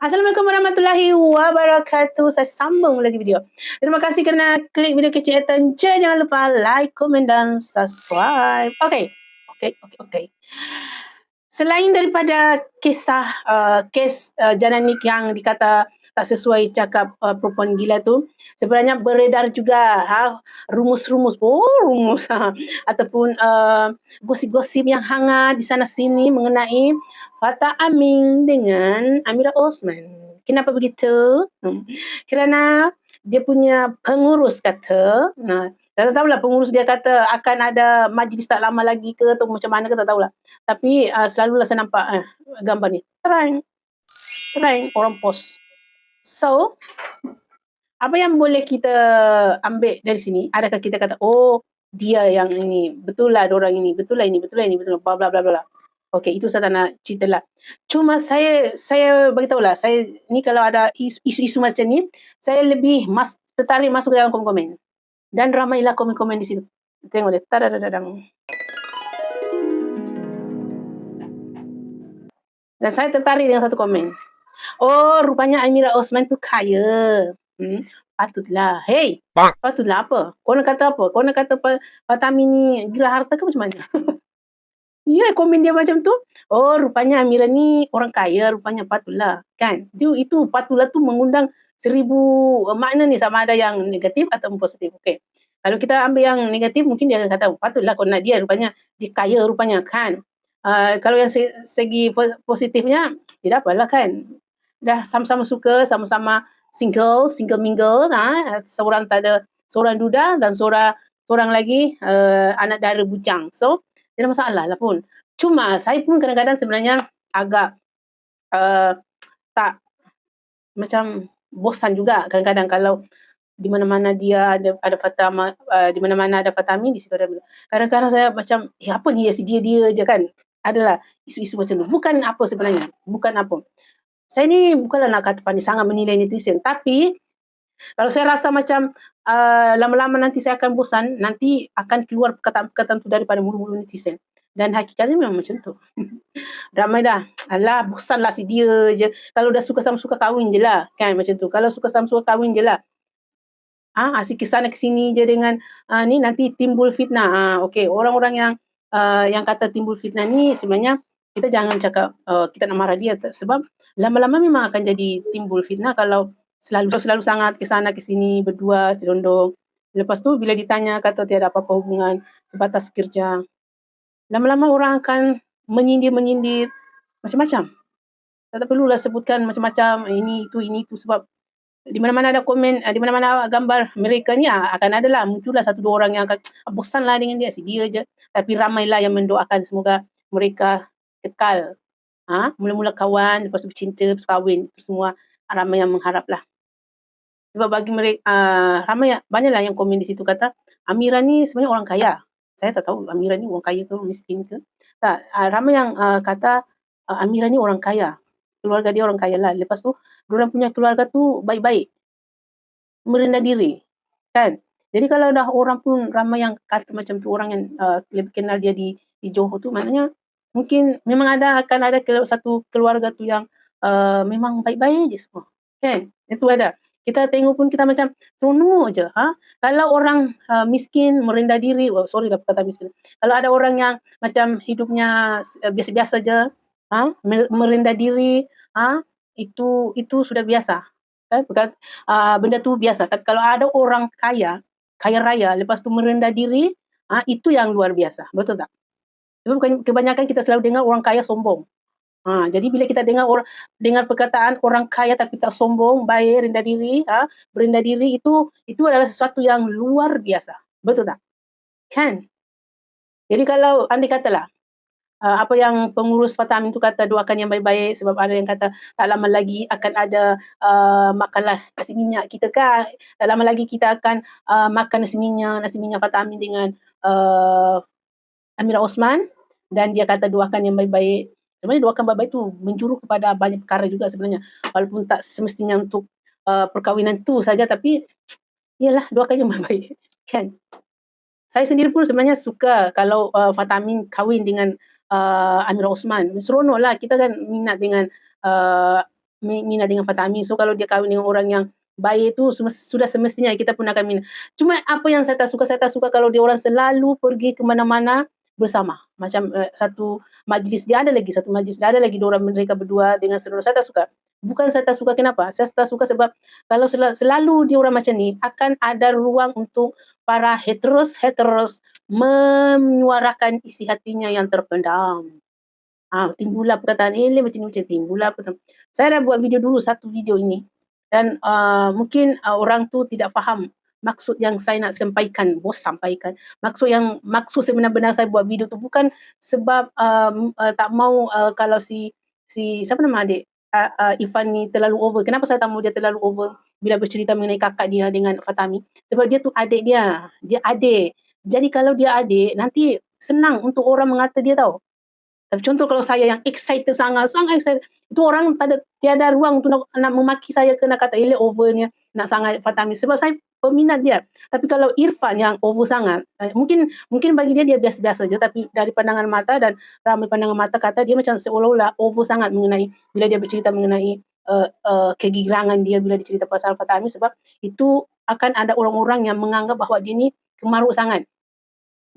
Assalamualaikum warahmatullahi wabarakatuh. Saya sambung lagi video. Terima kasih kerana klik video kecil dan jangan lupa like, komen dan subscribe. Okey. Okey, okey, okey. Selain daripada kisah uh, kes uh, Jananik yang dikata tak sesuai cakap uh, perempuan gila tu sebenarnya beredar juga ha, rumus-rumus oh rumus ha, ataupun uh, gosip-gosip yang hangat di sana sini mengenai Fata Amin dengan Amira Osman. Kenapa begitu? Hmm. Kerana dia punya pengurus kata, nah, tak tahulah pengurus dia kata akan ada majlis tak lama lagi ke atau macam mana ke tak tahulah. Tapi uh, selalulah saya nampak uh, gambar ni. Terang. Terang orang post. So, apa yang boleh kita ambil dari sini? Adakah kita kata, oh dia yang ini, betul lah orang ini, betul lah ini, betul lah ini, betul lah, bla bla bla bla. Okey, itu saya tak nak cerita lah. Cuma saya saya beritahu lah, saya ni kalau ada isu-isu macam ni, saya lebih mas, tertarik masuk ke dalam komen-komen. Dan ramailah komen-komen di situ. Tengok dia. Tadadadadang. Dan saya tertarik dengan satu komen. Oh, rupanya Amira Osman tu kaya. Hmm, patutlah. Hey, patutlah apa? Kau nak kata apa? Kau nak kata Fatami ni gila harta ke macam mana? Ya, komen dia macam tu. Oh, rupanya Amira ni orang kaya, rupanya patutlah. Kan? Itu, itu patutlah tu mengundang seribu uh, makna ni sama ada yang negatif atau positif. Okey. Kalau kita ambil yang negatif, mungkin dia akan kata, patutlah kau nak dia, rupanya dia kaya, rupanya kan. Uh, kalau yang segi positifnya, tidak apalah kan. Dah sama-sama suka, sama-sama single, single mingle. Ha? Seorang tak ada, seorang duda dan seorang, seorang lagi uh, anak dara bujang. So, tidak ada masalah lah pun. Cuma saya pun kadang-kadang sebenarnya agak uh, tak macam bosan juga kadang-kadang kalau di mana-mana dia ada ada Fatama uh, di mana-mana ada Fatami di situ ada kadang-kadang saya macam ya apa ni dia dia je kan adalah isu-isu macam tu bukan apa sebenarnya bukan apa saya ni bukanlah nak kata pandai sangat menilai netizen tapi kalau saya rasa macam uh, lama-lama nanti saya akan bosan, nanti akan keluar perkataan-perkataan itu daripada mulut-mulut netizen. Dan hakikatnya memang macam tu. Ramai dah. Alah, bosan lah si dia je. Kalau dah suka sama suka kahwin je lah. Kan macam tu. Kalau suka sama suka kahwin je lah. Ah, ha, asyik kesana kesini je dengan uh, ni nanti timbul fitnah. Ah, ha, okay. Orang-orang yang uh, yang kata timbul fitnah ni sebenarnya kita jangan cakap uh, kita nak marah dia sebab lama-lama memang akan jadi timbul fitnah kalau selalu selalu sangat ke sana ke sini berdua selondong. Lepas tu bila ditanya kata tiada apa-apa hubungan sebatas kerja. Lama-lama orang akan menyindir-menyindir macam-macam. Tak perlulah sebutkan macam-macam ini itu ini itu sebab di mana-mana ada komen, eh, di mana-mana gambar mereka ni ah, akan ada lah muncullah satu dua orang yang akan ah, bosan lah dengan dia si dia je. Tapi ramailah yang mendoakan semoga mereka kekal. Ha? Mula-mula kawan, lepas tu bercinta, lepas kahwin, semua ramai yang mengharap lah. Sebab bagi mereka, uh, ramai banyaklah yang komen di situ kata, Amira ni sebenarnya orang kaya. Saya tak tahu Amira ni orang kaya ke miskin ke. Tak, uh, ramai yang uh, kata uh, Amira ni orang kaya. Keluarga dia orang kaya lah. Lepas tu, orang punya keluarga tu baik-baik. Merendah diri. Kan? Jadi kalau dah orang pun ramai yang kata macam tu, orang yang uh, lebih kenal dia di, di Johor tu, maknanya mungkin memang ada akan ada satu keluarga tu yang uh, memang baik-baik je semua. Kan? Itu ada kita tengok pun kita macam seronok je. Ha? Kalau orang uh, miskin, merendah diri, oh, sorry lah kata miskin. Kalau ada orang yang macam hidupnya uh, biasa-biasa je, ha? merendah diri, ha? itu itu sudah biasa. Eh? Bukan, uh, benda tu biasa. Tapi kalau ada orang kaya, kaya raya, lepas tu merendah diri, ha? itu yang luar biasa. Betul tak? Sebab kebanyakan kita selalu dengar orang kaya sombong. Ha, jadi bila kita dengar orang dengar perkataan orang kaya tapi tak sombong, baik, rendah diri, ha, berendah diri itu itu adalah sesuatu yang luar biasa. Betul tak? Kan? Jadi kalau anda katalah uh, apa yang pengurus Fatah itu kata doakan yang baik-baik sebab ada yang kata tak lama lagi akan ada uh, makanlah nasi minyak kita kan. Tak lama lagi kita akan uh, makan nasi minyak, nasi minyak Fatah dengan uh, Amira Osman dan dia kata doakan yang baik-baik sebenarnya doakan baik-baik tu menjuru kepada banyak perkara juga sebenarnya walaupun tak semestinya untuk uh, perkahwinan tu saja tapi iyalah doakan yang baik-baik kan saya sendiri pun sebenarnya suka kalau uh, Fatamin kahwin dengan uh, Amira Osman seronok lah kita kan minat dengan uh, minat dengan Fatami. So kalau dia kahwin dengan orang yang baik tu sudah semestinya kita pun akan minat. Cuma apa yang saya tak suka, saya tak suka kalau dia orang selalu pergi ke mana-mana bersama. Macam uh, satu majlis dia ada lagi, satu majlis dia ada lagi dua orang mereka berdua dengan saudara. Saya tak suka. Bukan saya tak suka kenapa? Saya tak suka sebab kalau sel selalu dia orang macam ni akan ada ruang untuk para heteros heteros menyuarakan isi hatinya yang terpendam. Ah, timbullah perkataan ini macam ni macam timbullah perkataan. Saya dah buat video dulu satu video ini dan uh, mungkin uh, orang tu tidak faham maksud yang saya nak sampaikan, bos sampaikan. Maksud yang maksud sebenar-benar saya buat video tu bukan sebab um, uh, tak mau uh, kalau si si siapa nama adik uh, uh, Ifan ni terlalu over. Kenapa saya tak mau dia terlalu over bila bercerita mengenai kakak dia dengan Fatami? Sebab dia tu adik dia. Dia adik. Jadi kalau dia adik, nanti senang untuk orang mengata dia tahu. Tapi contoh kalau saya yang excited sangat, sangat excited, itu orang tak ada, tiada ruang untuk nak, nak memaki saya kena kata ele overnya nak sangat Fatami sebab saya peminat dia. Tapi kalau Irfan yang over sangat, eh, mungkin mungkin bagi dia dia biasa-biasa je tapi dari pandangan mata dan ramai pandangan mata kata dia macam seolah-olah over sangat mengenai bila dia bercerita mengenai uh, uh, kegirangan dia bila dia cerita pasal Fatami sebab itu akan ada orang-orang yang menganggap bahawa dia ni kemaruk sangat.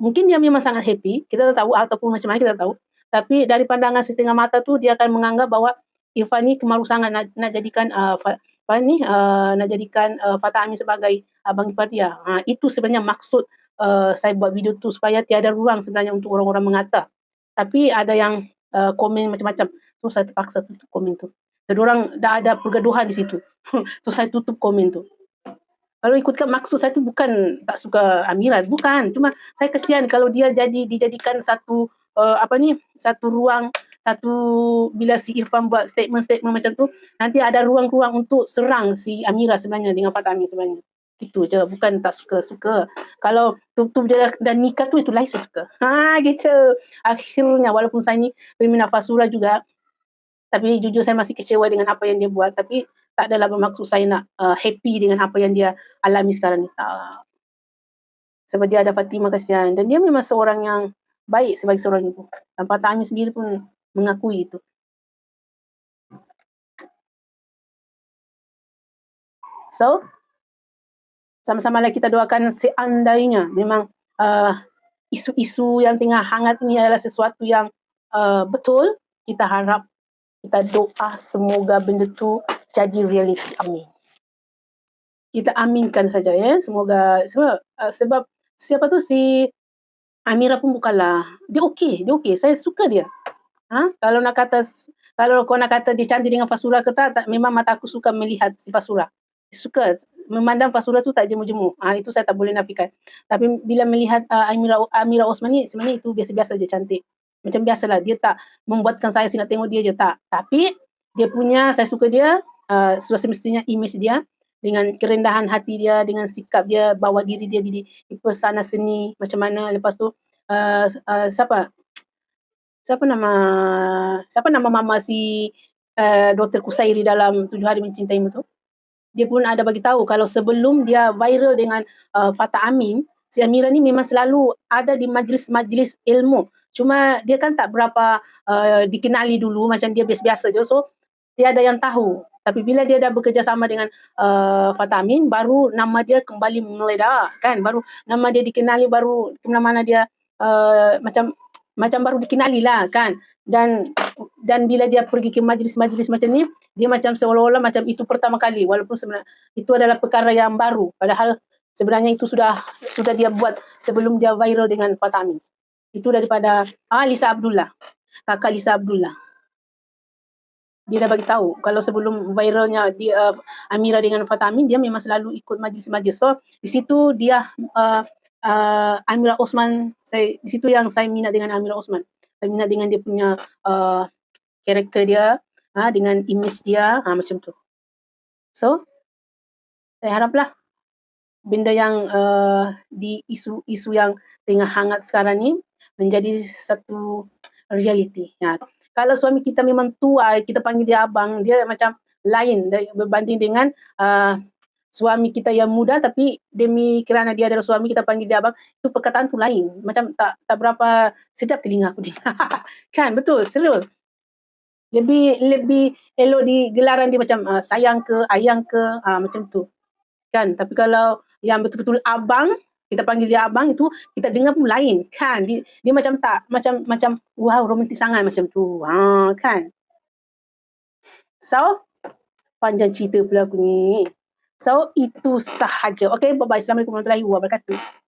Mungkin dia memang sangat happy, kita tak tahu ataupun macam mana kita tahu. Tapi dari pandangan setengah mata tu dia akan menganggap bahawa Irfan ni kemaru sangat nak, nak jadikan uh, apa ni uh, nak jadikan uh, Fatah Amin sebagai abang ipar dia. Ha, itu sebenarnya maksud uh, saya buat video tu supaya tiada ruang sebenarnya untuk orang-orang mengata. Tapi ada yang uh, komen macam-macam. So saya terpaksa tutup komen tu. Jadi orang dah ada pergaduhan di situ. so saya tutup komen tu. Kalau ikutkan maksud saya tu bukan tak suka Amira, bukan. Cuma saya kesian kalau dia jadi dijadikan satu uh, apa ni satu ruang satu bila si Irfan buat statement-statement macam tu nanti ada ruang-ruang untuk serang si Amira sebenarnya dengan Fatah Amir sebenarnya. Itu je bukan tak suka-suka kalau tutup dia dan nikah tu itu lain saya suka. Ha gitu. Akhirnya walaupun saya ni peminat Fasura juga tapi jujur saya masih kecewa dengan apa yang dia buat. Tapi tak adalah bermaksud saya nak uh, happy dengan apa yang dia alami sekarang ni. Tak. Sebab dia ada Fatimah kasihan. Dan dia memang seorang yang baik sebagai seorang ibu. Dan Fatahnya sendiri pun mengakui itu. So, sama-sama lah kita doakan seandainya memang uh, isu-isu yang tengah hangat ini adalah sesuatu yang uh, betul, kita harap, kita doa semoga benda tu jadi realiti. Amin. Kita aminkan saja ya, semoga sebab, uh, sebab siapa tu si Amira pun bukanlah dia okey, dia okey. Saya suka dia. Ha? Kalau nak kata kalau kau nak kata dia cantik dengan Fasura ke tak, tak memang mata aku suka melihat si Fasura. Suka memandang Fasura tu tak jemu-jemu. Ha, itu saya tak boleh nafikan. Tapi bila melihat uh, Amira Amira Osman ni sebenarnya itu biasa-biasa je cantik. Macam biasalah dia tak membuatkan saya nak tengok dia je tak. Tapi dia punya saya suka dia uh, semestinya image dia dengan kerendahan hati dia, dengan sikap dia, bawa diri dia di, di pesana seni macam mana. Lepas tu uh, uh, siapa? Siapa nama siapa nama mama si uh, Dr. Kusairi dalam Tujuh Hari Mencintaimu tu? Dia pun ada bagi tahu kalau sebelum dia viral dengan uh, Fatah Amin, si Amira ni memang selalu ada di majlis-majlis ilmu. Cuma dia kan tak berapa uh, dikenali dulu macam dia biasa-biasa je. So tiada yang tahu tapi bila dia dah bekerjasama dengan uh, Fatamin, baru nama dia kembali meledak kan. Baru nama dia dikenali, baru mana-mana dia uh, macam macam baru dikenali lah kan. Dan dan bila dia pergi ke majlis-majlis macam ni, dia macam seolah-olah macam itu pertama kali. Walaupun sebenarnya itu adalah perkara yang baru. Padahal sebenarnya itu sudah sudah dia buat sebelum dia viral dengan Fatamin. Itu daripada ah, Lisa Abdullah. Kakak Lisa Abdullah dia dah bagi tahu kalau sebelum viralnya dia uh, Amira dengan Fatamin dia memang selalu ikut majlis-majlis. So di situ dia uh, uh, Amira Osman saya di situ yang saya minat dengan Amira Osman. Saya minat dengan dia punya uh, karakter dia, uh, dengan image dia, uh, macam tu. So saya haraplah benda yang uh, di isu-isu yang tengah hangat sekarang ni menjadi satu reality. Ya kalau suami kita memang tua, kita panggil dia abang, dia macam lain berbanding dengan uh, suami kita yang muda tapi demi kerana dia adalah suami kita panggil dia abang, itu perkataan tu lain. Macam tak tak berapa sedap telinga aku dengar. kan, betul, serius. Lebih lebih elok di gelaran dia macam uh, sayang ke, ayang ke, uh, macam tu. Kan? Tapi kalau yang betul-betul abang, kita panggil dia abang itu kita dengar pun lain kan dia, dia macam tak macam macam wow romantis sangat macam tu ha kan so panjang cerita pula aku ni so itu sahaja. Okey bye bye assalamualaikum warahmatullahi wabarakatuh